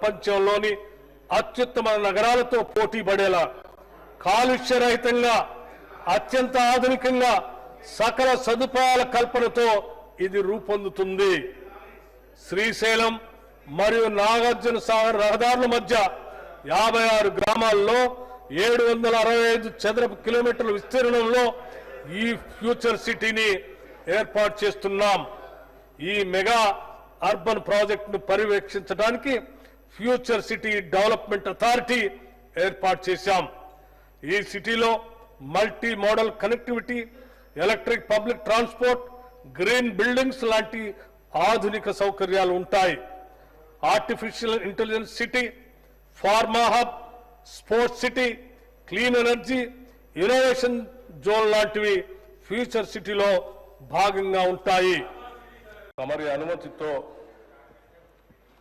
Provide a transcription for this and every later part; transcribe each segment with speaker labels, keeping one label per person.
Speaker 1: ప్రపంచంలోని అత్యుత్తమ నగరాలతో పోటీ పడేలా కాలుష్యరహితంగా అత్యంత ఆధునికంగా సకల సదుపాయాల కల్పనతో ఇది రూపొందుతుంది. శ్రీశైలం మరియు నాగార్జున సాగర్ రహదారుల మధ్య యాభై ఆరు గ్రామాల్లో ఏడు వందల అరవై ఐదు చదరపు కిలోమీటర్ల విస్తీర్ణంలో ఈ ఫ్యూచర్ సిటీని ఏర్పాటు చేస్తున్నాం. ఈ మెగా అర్బన్ ప్రాజెక్టును పర్యవేక్షించడానికి ఫ్యూచర్ సిటీ డెవలప్మెంట్ అథారిటీ ఏర్పాటు చేశాం. ఈ సిటీలో multi modal connectivity electric public transport green buildings లాంటి ఆధునిక సౌకర్యాలు ఉంటాయి. Artificial intelligence city pharma hub sports city clean energy innovation zone లాంటివి ఫ్యూచర్ సిటీలో భాగంగా ఉంటాయి. తమరి అనుమతితో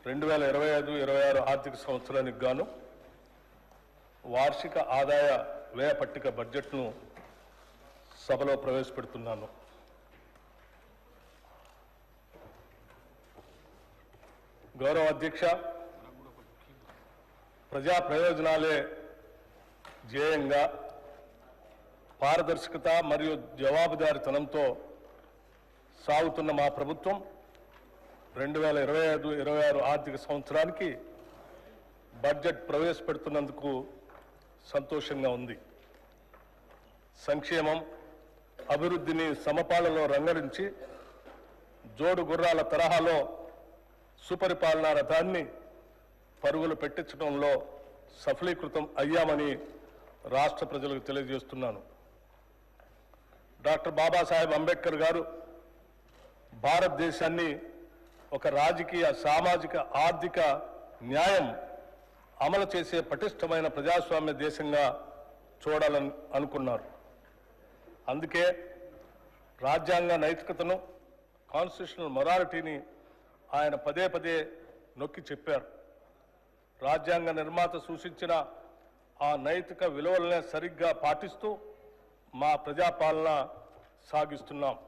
Speaker 1: రెండు వేల ఇరవై ఐదు ఇరవై ఆరు ఆర్థిక సంవత్సరానికి గాను వార్షిక ఆదాయ వ్యయ పట్టిక బడ్జెట్ను సభలో ప్రవేశపెడుతున్నాను. గౌరవ అధ్యక్ష ప్రజా ప్రయోజనాలే ధ్యేయంగా పారదర్శకత మరియు జవాబుదారితనంతో సాగుతున్న మా ప్రభుత్వం రెండు వేల ఇరవై ఐదు ఇరవై ఆరు ఆర్థిక సంవత్సరానికి బడ్జెట్ ప్రవేశపెడుతున్నందుకు సంతోషంగా ఉంది. సంక్షేమం అభివృద్ధిని సమపాలలో రంగరించి జోడు గుర్రాల తరహాలో సుపరిపాలనా రథాన్ని పరుగులు పెట్టించడంలో సఫలీకృతం అయ్యామని రాష్ట్ర ప్రజలకు తెలియజేస్తున్నాను. డాక్టర్ బాబాసాహెబ్ అంబేద్కర్ గారు భారతదేశాన్ని ఒక రాజకీయ సామాజిక ఆర్థిక న్యాయం అమలు చేసే పటిష్టమైన ప్రజాస్వామ్య దేశంగా చూడాలని అనుకున్నారు. అందుకే రాజ్యాంగ నైతికతను కాన్స్టిట్యూషనల్ మొరాలిటీని ఆయన పదే పదే నొక్కి చెప్పారు. రాజ్యాంగ నిర్మాత సూచించిన ఆ నైతిక విలువలనే సరిగ్గా పాటిస్తూ మా ప్రజాపాలన సాగిస్తున్నాం.